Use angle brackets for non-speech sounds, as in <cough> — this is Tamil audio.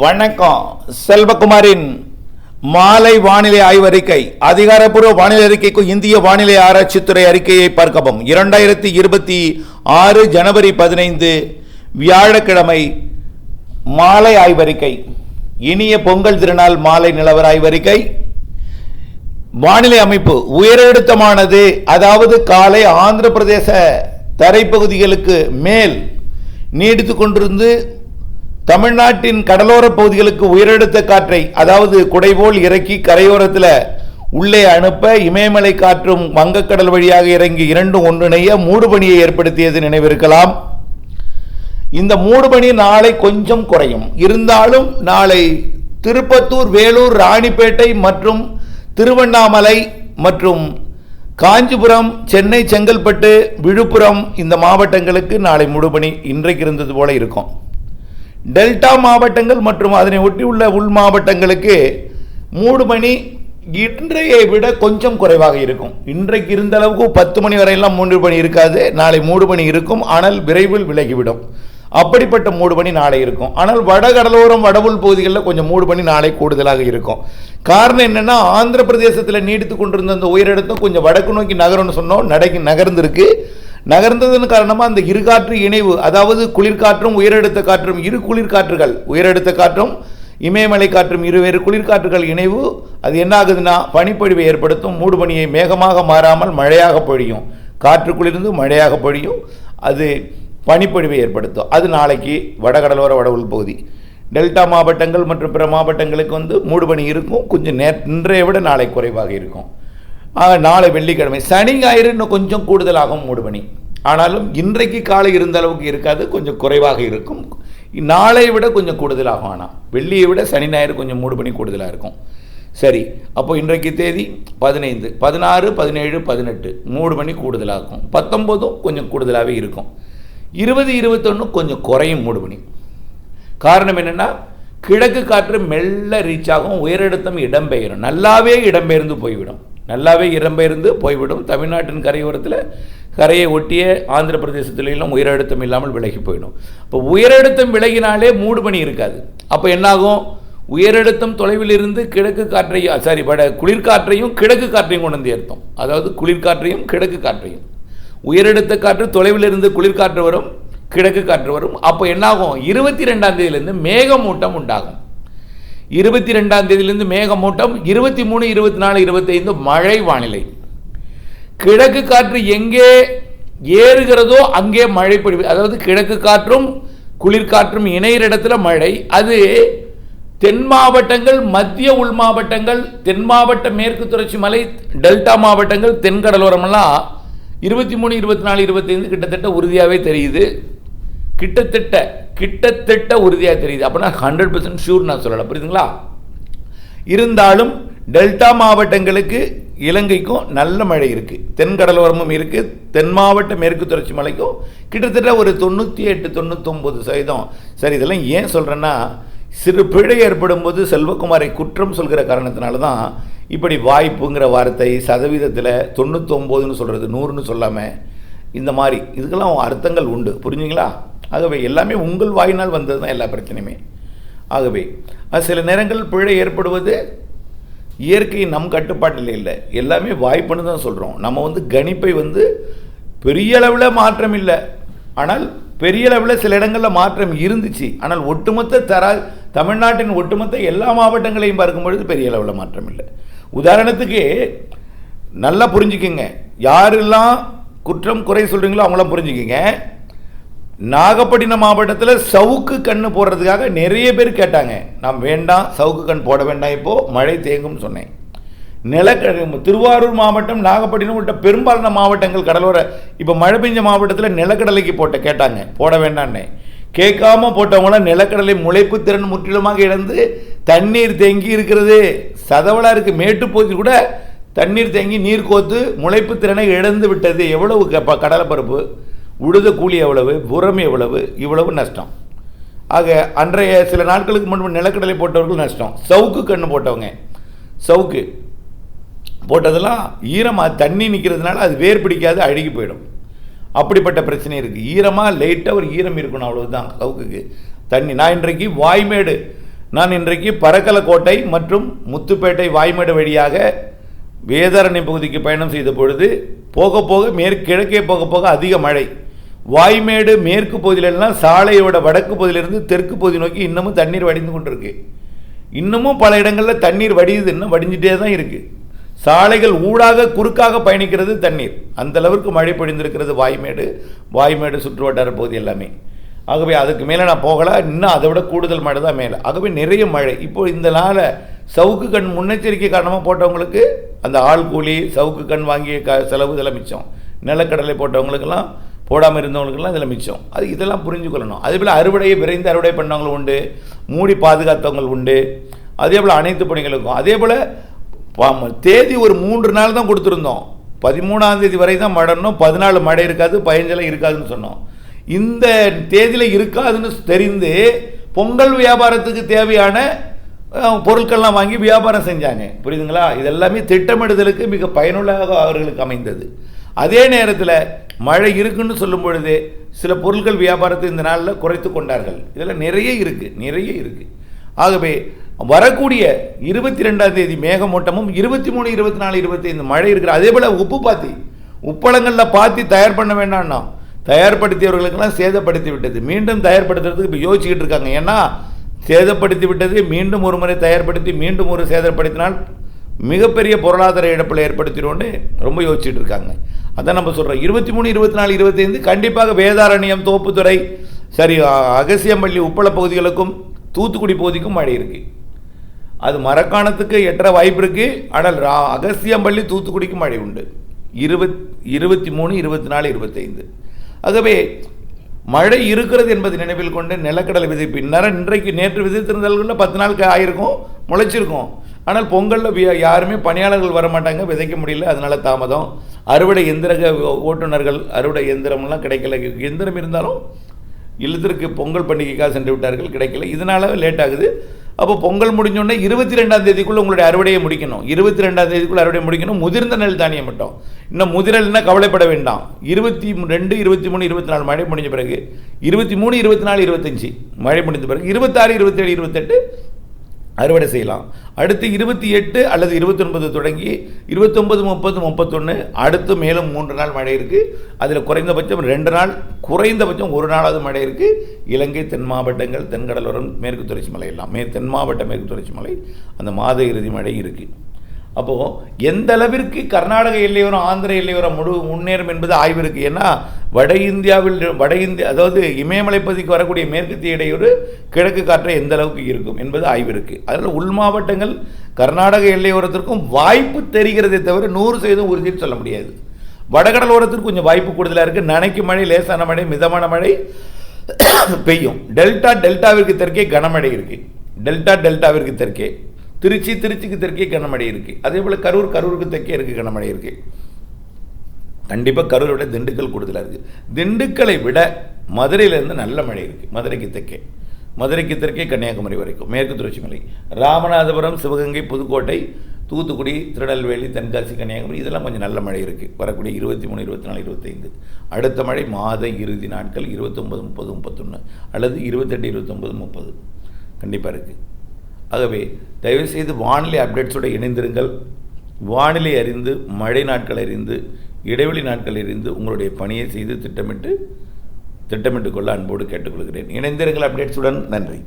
வணக்கம். செல்வகுமாரின் மாலை வானிலை ஆய்வறிக்கை அதிகாரப்பூர்வ வானிலை அறிக்கைக்கும் இந்திய வானிலை ஆராய்ச்சித்துறை அறிக்கையை பார்க்கவும். இரண்டாயிரத்தி இருபத்தி ஆறு ஜனவரி பதினைந்து வியாழக்கிழமை மாலை ஆய்வறிக்கை. இனிய பொங்கல் திருநாள் மாலை நிலவர ஆய்வறிக்கை. வானிலை அமைப்பு உயரழுத்தமானது அதாவது காலை ஆந்திர பிரதேச தரைப்பகுதிகளுக்கு மேல் நீடித்து கொண்டிருந்து தமிழ்நாட்டின் கடலோர பகுதிகளுக்கு உயரழுத்த காற்றை அதாவது குடைபோல் இறக்கி கரையோரத்தில் உள்ளே அனுப்ப இமயமலை காற்றும் வங்கக்கடல் வழியாக இறங்கி இரண்டும் ஒன்றிணைய மூடுபனியை ஏற்படுத்தியது நினைவிருக்கலாம். இந்த மூடுபனி நாளை கொஞ்சம் குறையும். இருந்தாலும் நாளை திருப்பத்தூர் வேலூர் ராணிப்பேட்டை மற்றும் திருவண்ணாமலை மற்றும் காஞ்சிபுரம் சென்னை செங்கல்பட்டு விழுப்புரம் இந்த மாவட்டங்களுக்கு நாளை மூடுபனி இன்றைக்கு இருந்தது போல இருக்கும். டெல்டா மாவட்டங்கள் மற்றும் அதனை ஒட்டியுள்ள உள் மாவட்டங்களுக்கு மூடுமணி இன்றையை விட கொஞ்சம் குறைவாக இருக்கும். இன்றைக்கு இருந்த அளவுக்கு பத்து மணி வரையெல்லாம் மூன்று மணி இருக்காது. நாளை மூடு மணி இருக்கும். ஆனால் விரைவில் விலகிவிடும். அப்படிப்பட்ட மூடு மணி நாளை இருக்கும். ஆனால் வடகடலோரம் வடவுள் பகுதிகளில் கொஞ்சம் மூடு மணி நாளை கூடுதலாக இருக்கும். காரணம் என்னென்னா ஆந்திர பிரதேசத்தில் நீடித்து கொண்டிருந்த அந்த உயரிடத்தும் கொஞ்சம் வடக்கு நோக்கி நகரம்னு சொன்னோம். நடக்கி நகர்ந்திருக்கு. நகர்ந்ததன் காரணமாக அந்த இருகாற்று இணைவு அதாவது குளிர்காற்றும் உயரழுத்த காற்றும் இரு குளிர்காற்றுகள் உயரழுத்த காற்றும் இமயமலை காற்றும் இருவேறு குளிர்காற்றுகள் இணைவு அது என்ன ஆகுதுன்னா பனிப்பொழிவை ஏற்படுத்தும் மூடுபனியை மேகமாக மாறாமல் மழையாக பொழியும். காற்று குளிர்ந்து மழையாக பொழியும் அது பனிப்பொழிவை ஏற்படுத்தும். அது நாளைக்கு வடகடலோர வடவுள் பகுதி. டெல்டா மாவட்டங்கள் மற்றும் பிற மாவட்டங்களுக்கு வந்து மூடுபனி இருக்கும் கொஞ்சம் நே இன்றைய விட நாளை குறைவாக இருக்கும். ஆக நாளை வெள்ளிக்கிழமை சனி ஞாயிறு இன்னும் கொஞ்சம் கூடுதலாகும் மூடுபணி ஆனாலும் இன்றைக்கு காலை இருந்த அளவுக்கு இருக்காது கொஞ்சம் குறைவாக இருக்கும். நாளை விட கொஞ்சம் கூடுதலாகும் ஆனால் வெள்ளியை விட சனி ஞாயிறு கொஞ்சம் மூடுபனி கூடுதலாக இருக்கும். சரி அப்போ இன்றைக்கு தேதி பதினைந்து பதினாறு பதினேழு பதினெட்டு மூணு மணி கூடுதலாகும். பத்தொம்போதும் கொஞ்சம் கூடுதலாகவே இருக்கும். இருபது இருபத்தொன்று கொஞ்சம் குறையும் மூடு மணி காரணம் என்னென்னா கிழக்கு காற்று மெல்ல ரீச் ஆகும் உயரழுத்தம் இடம்பெயரும். நல்லாவே இடம்பெயர்ந்து போய்விடும். நல்லாவே இடம்பெயர்ந்து போய்விடும். தமிழ்நாட்டின் கரையோரத்தில் கரையை ஒட்டிய ஆந்திர பிரதேசத்திலும் உயரழுத்தம் இல்லாமல் விலகி போயிடும். இப்போ உயரழுத்தம் விலகினாலே மூடு பணி இருக்காது. அப்போ என்னாகும்? உயரழுத்தம் தொலைவில் இருந்து கிழக்கு காற்றையும் சாரி வட குளிர்காற்றையும் கிழக்கு காற்றையும் கொண்டு வந்து ஏற்போம் அதாவது குளிர்காற்றையும் கிழக்கு காற்றையும். உயரழுத்த காற்று தொலைவில் இருந்து குளிர்காற்று வரும் கிழக்கு காற்று வரும். அப்போ என்னாகும்? இருபத்தி ரெண்டாம் தேதியிலேருந்து மேகமூட்டம் உண்டாகும். இருபத்தி ரெண்டாம் தேதியிலிருந்து மேகமூட்டம் இருபத்தி மூணு இருபத்தி நாலு இருபத்தைந்து மழை வானிலை. கிழக்கு காற்று எங்கே ஏறுகிறதோ அங்கே மழை பொழிவு. அதாவது கிழக்கு காற்றும் குளிர்காற்றும் இணையிற இடத்துல மழை. அது தென் மாவட்டங்கள் மத்திய உள் மாவட்டங்கள் தென் மாவட்ட மேற்கு தொடர்ச்சி மலை டெல்டா மாவட்டங்கள் தென்கடலோரமெல்லாம் இருபத்தி மூணு இருபத்தி நாலு இருபத்தைந்து கிட்டத்தட்ட உறுதியாகவே தெரியுது. கிட்டத்தட்ட கிட்டத்தட்ட உறுதியாக தெரியுது. அப்படின்னா ஹண்ட்ரட் பர்சன்ட் ஷூர் நான் சொல்லலை. புரியுதுங்களா? இருந்தாலும் டெல்டா மாவட்டங்களுக்கு இலங்கைக்கும் நல்ல மழை இருக்குது தென்கடலோரமும் இருக்குது தென் மாவட்ட மேற்கு தொடர்ச்சி மலைக்கும் கிட்டத்தட்ட ஒரு தொண்ணூற்றி எட்டு தொண்ணூத்தொம்பது சதவீதம். சரி இதெல்லாம் ஏன் சொல்கிறேன்னா சிறு பிழை ஏற்படும் போது செல்வகுமாரை குற்றம் சொல்கிற காரணத்தினால தான் இப்படி வாய்ப்புங்கிற வார்த்தை சதவீதத்தில் தொண்ணூத்தொம்போதுன்னு சொல்கிறது நூறுன்னு சொல்லாமல் இந்த மாதிரி. இதுக்கெல்லாம் அர்த்தங்கள் உண்டு. புரிஞ்சுங்களா? ஆகவே எல்லாமே உங்கள் வாயினால் வந்தது தான் எல்லா பிரச்சனையுமே. ஆகவே சில நேரங்கள் பிழை ஏற்படுவது இயற்கை நம் கட்டுப்பாட்டில் இல்லை. எல்லாமே வாய்ப்புன்னு தான் சொல்கிறோம் நம்ம வந்து கணிப்பை வந்து பெரிய அளவில் மாற்றம் இல்லை. ஆனால் பெரிய அளவில் சில இடங்களில் மாற்றம் இருந்துச்சு. ஆனால் ஒட்டுமொத்த தர தமிழ்நாட்டின் ஒட்டுமொத்த எல்லா மாவட்டங்களையும் பார்க்கும் பொழுது பெரிய அளவில் மாற்றம் இல்லை. உதாரணத்துக்கு நல்லா புரிஞ்சுக்கோங்க. யாரெல்லாம் குற்றம் குறை சொல்கிறீங்களோ அவங்களாம் புரிஞ்சுக்கோங்க. நாகப்பட்டினம் மாவட்டத்தில் சவுக்கு கண் போடுறதுக்காக நிறைய பேர் கேட்டாங்க. நாம் வேண்டாம் சவுக்கு கண் போட வேண்டாம் இப்போது மழை தேங்கும்னு சொன்னேன். நிலக்கடல் திருவாரூர் மாவட்டம் நாகப்பட்டினம் உள்ளிட்ட பெரும்பாலான மாவட்டங்கள் கடலோர இப்போ மழை பெஞ்ச மாவட்டத்தில் நிலக்கடலைக்கு போட்ட கேட்டாங்க. போட வேண்டான்னு கேட்காம போட்டவங்களாம் நிலக்கடலை முளைப்பு திறன் முற்றிலுமாக இழந்து தண்ணீர் தேங்கி இருக்கிறது. சதவலாக இருக்குது மேட்டுப்பகுதியில் கூட தண்ணீர் தேங்கி நீர் கோத்து முளைப்பு திறனை இழந்து விட்டது. எவ்வளவு க- கடலை பருப்பு? உழுத கூலி எவ்வளவு உரம் எவ்வளவு இவ்வளவு நஷ்டம். ஆக அன்றைய சில நாட்களுக்கு முன்பு நிலக்கடலை போட்டவர்கள் நஷ்டம். சவுக்கு கண்ணு போட்டவங்க. சவுக்கு போட்டதெல்லாம் ஈரமாக தண்ணி நிற்கிறதுனால அது வேர் பிடிக்காது அழுகி போயிடும். அப்படிப்பட்ட பிரச்சனை இருக்குது ஈரமாக லைட்டாக ஒரு ஈரம் இருக்கணும் அவ்வளவுதான் சவுக்குக்கு. தண்ணி நான் இன்றைக்கு வாய்மேடு நான் இன்றைக்கு பரக்கலக்கோட்டை மற்றும் முத்துப்பேட்டை வாய்மேடு வழியாக வேதாரண்ய பகுதிக்கு பயணம் செய்த பொழுது போக போக மேற்கிழக்கே போக போக அதிக மழை. வாய்மேடு மேற்கு பகுதியிலெல்லாம் சாலையோட வடக்கு பகுதியிலிருந்து தெற்கு பகுதி நோக்கி இன்னமும் தண்ணீர் வடிந்து கொண்டிருக்கு. இன்னமும் பல இடங்களில் தண்ணீர் வடியுது இன்னும் வடிஞ்சிட்டே தான் இருக்குது சாலைகள் ஊடாக குறுக்காக பயணிக்கிறது தண்ணீர். அந்த அளவுக்கு மழை பொழிந்திருக்கிறது வாய்மேடு வாய்மேடு சுற்று வட்டார பகுதி எல்லாமே. ஆகவே அதுக்கு மேலே நான் போகலை இன்னும் அதை விட கூடுதல் மழை தான் மேலே. ஆகவே நிறைய மழை. இப்போ இந்த நாளை சவுக்கு கண் முன்னெச்சரிக்கை காரணமாக போட்டவங்களுக்கு அந்த ஆள் கூலி சவுக்கு கண் வாங்கிய க செலவு இதெல்லாம் மிச்சம். நிலக்கடலை போட்டவங்களுக்கெல்லாம் போடாமல் இருந்தவங்களுக்கெல்லாம் இதில் மிச்சம். அது இதெல்லாம் புரிஞ்சுக்கொள்ளணும். அதே போல் அறுவடையை விரைந்து அறுவடை பண்ணவங்களும் உண்டு. மூடி பாதுகாத்தவங்க உண்டு. அதே போல் அனைத்து பணிகளுக்கும். அதே போல் பா- தேதி ஒரு மூன்று நாள் தான் கொடுத்துருந்தோம். பதிமூணாம் தேதி வரை தான் மழைனும் பதினாலு மழை இருக்காது பதினஞ்செல்லாம் இருக்காதுன்னு சொன்னோம். இந்த தேதியில் இருக்காதுன்னு தெரிந்து பொங்கல் வியாபாரத்துக்கு தேவையான பொருட்கள்லாம் வாங்கி வியாபாரம் செஞ்சாங்க. புரியுதுங்களா? இதெல்லாமே திட்டமிடுதலுக்கு மிக பயனுள்ளதாக அவர்களுக்கு அமைந்தது. அதே நேரத்தில் மழை இருக்குன்னு சொல்லும் பொழுது சில பொருட்கள் வியாபாரத்தை இந்த நாளில் குறைத்து கொண்டார்கள். இதில் நிறைய இருக்குது நிறைய இருக்குது ஆகவே வரக்கூடிய இருபத்தி ரெண்டாம் தேதி மேகமூட்டமும் இருபத்தி மூணு இருபத்தி நாலு இருபத்தி ஐந்து மழை இருக்கிற அதே போல் உப்பு பாத்தி உப்பளங்களில் பாத்தி தயார் பண்ண வேண்டாம்னா தயார்படுத்தியவர்களுக்கெல்லாம் சேதப்படுத்தி விட்டது. மீண்டும் தயார்படுத்துறதுக்கு இப்போ யோசிச்சுக்கிட்டு இருக்காங்க. ஏன்னா சேதப்படுத்தி விட்டது மீண்டும் ஒரு முறை தயார்படுத்தி மீண்டும் ஒரு சேதப்படுத்தினால் மிகப்பெரிய பொருளாதார இழப்பில் ஏற்படுத்திடும்னு ரொம்ப யோசிச்சுட்டு இருக்காங்க. அதான் நம்ம சொல்கிறோம் இருபத்தி மூணு இருபத்தி நாலு இருபத்தைந்து கண்டிப்பாக வேதாரண்யம் தோப்புத்துறை சரி அகசியம்பள்ளி உப்பள பகுதிகளுக்கும் தூத்துக்குடி பகுதிக்கும் மழை இருக்குது அது மரக்காணத்துக்கு எட்டரை வாய்ப்பு இருக்குது ஆனால் ரா- அகசியம்பள்ளி தூத்துக்குடிக்கு மழை உண்டு. இருபத் இருபத்தி மூணு இருபத்தி நாலு இருபத்தைந்து ஆகவே மழை இருக்கிறது என்பதை நினைவில் கொண்டு நிலக்கடலை விதைப்பு இந்நேரம் இன்றைக்கு நேற்று விதைத்திருந்தால்களில் பத்து நாளுக்கு ஆயிருக்கும் முளைச்சிருக்கும். ஆனால் பொங்கலில் யாருமே பணியாளர்கள் வர மாட்டாங்க விதைக்க முடியல. அதனால் தாமதம். அறுவடை எந்திர ஓட்டுநர்கள் அறுவடை எந்திரம்லாம் கிடைக்கல. எந்திரம் இருந்தாலும் இல்லத்திற்கு பொங்கல் பண்டிகைக்காக சென்று விட்டார்கள் கிடைக்கல. இதனால லேட் ஆகுது. அப்போ பொங்கல் முடிஞ்சோடனே இருபத்தி ரெண்டாம் தேதிக்குள்ளே உங்களுடைய அறுவடையை முடிக்கணும். இருபத்தி ரெண்டாம் தேதிக்குள்ளே அறுவடை முடிக்கணும். முதிர்ந்த நெல் தானியம் மட்டும். இன்னும் முதிரல்னா கவலைப்பட வேண்டாம். இருபத்தி ரெண்டு இருபத்தி மூணு இருபத்தி நாலு மழை முடிஞ்ச பிறகு இருபத்தி மூணு இருபத்தி நாலு இருபத்தஞ்சி மழை முடிந்த பிறகு இருபத்தாறு இருபத்தேழு இருபத்தெட்டு அறுவடை செய்யலாம். அடுத்து இருபத்தி எட்டு அல்லது இருபத்தொன்பது தொடங்கி இருபத்தொன்பது முப்பது முப்பத்தொன்று அடுத்து மேலும் மூன்று நாள் மழை இருக்குது அதில் குறைந்தபட்சம் ரெண்டு நாள் குறைந்தபட்சம் ஒரு நாளாவது மழை இருக்குது இலங்கை தென் மாவட்டங்கள் தென்கடலோரம் மேற்கு தொடர்ச்சி மலை எல்லாம். மே தென் மாவட்ட மேற்கு தொடர்ச்சி மலை அந்த மாத இறுதி மழை இருக்குது அப்போது எந்த அளவிற்கு கர்நாடக எல்லையோரம் ஆந்திர எல்லையோரம் முழு முன்னேறும் என்பது ஆய்வு இருக்குது ஏன்னா வட இந்தியாவில் வட இந்தியா அதாவது இமயமலை பகுதிக்கு வரக்கூடிய மேற்கத்திய இடையூறு கிழக்கு காற்றை எந்த அளவுக்கு இருக்கும் என்பது ஆய்வு இருக்குது அதில் உள் மாவட்டங்கள் கர்நாடக எல்லையோரத்திற்கும் வாய்ப்பு தெரிகிறதே தவிர நூறு சதவீதம் உறுதின்னு சொல்ல முடியாது. வடகடலோரத்திற்கு கொஞ்சம் வாய்ப்பு கூடுதலாக இருக்குது நனைக்கும் மழை லேசான மழை மிதமான மழை <coughs> பெய்யும். டெல்டா டெல்டாவிற்கு தெற்கே கனமழை இருக்குது டெல்டா டெல்டாவிற்கு தெற்கே. திருச்சி திருச்சிக்கு தெற்கே கனமழை இருக்குது அதே போல் கரூர் கரூருக்கு தெற்கே இருக்குது கனமழை இருக்குது கண்டிப்பாக கரூரை விட திண்டுக்கல் கூடுதலாக இருக்குது திண்டுக்கலை விட மதுரையிலேருந்து நல்ல மழை இருக்குது மதுரைக்கு தெற்கே. மதுரைக்கு தெற்கே கன்னியாகுமரி வரைக்கும். மேற்கு தொடர்ச்சி மலை. ராமநாதபுரம் சிவகங்கை புதுக்கோட்டை தூத்துக்குடி திருநெல்வேலி தென்காசி கன்னியாகுமரி இதெல்லாம் கொஞ்சம் நல்ல மழை இருக்குது வரக்கூடிய இருபத்தி மூணு இருபத்தி நாலு இருபத்தைந்து. அடுத்த மழை மாத இறுதி நாட்கள் இருபத்தொம்பது முப்பது முப்பத்தொன்று அல்லது இருபத்தெட்டு இருபத்தொம்பது முப்பது. கண்டிப்பாக இருக்குது ஆகவே தயவுசெய்து வானிலை அப்டேட்ஸோடு இணைந்திருங்கள். வானிலை அறிந்து மழை நாட்கள் அறிந்து இடைவெளி நாட்கள் அறிந்து உங்களுடைய பணியை செய்து திட்டமிட்டு திட்டமிட்டு கொள்ள அன்போடு கேட்டுக்கொள்கிறேன். இணைந்திருங்கள் அப்டேட்ஸுடன். நன்றி.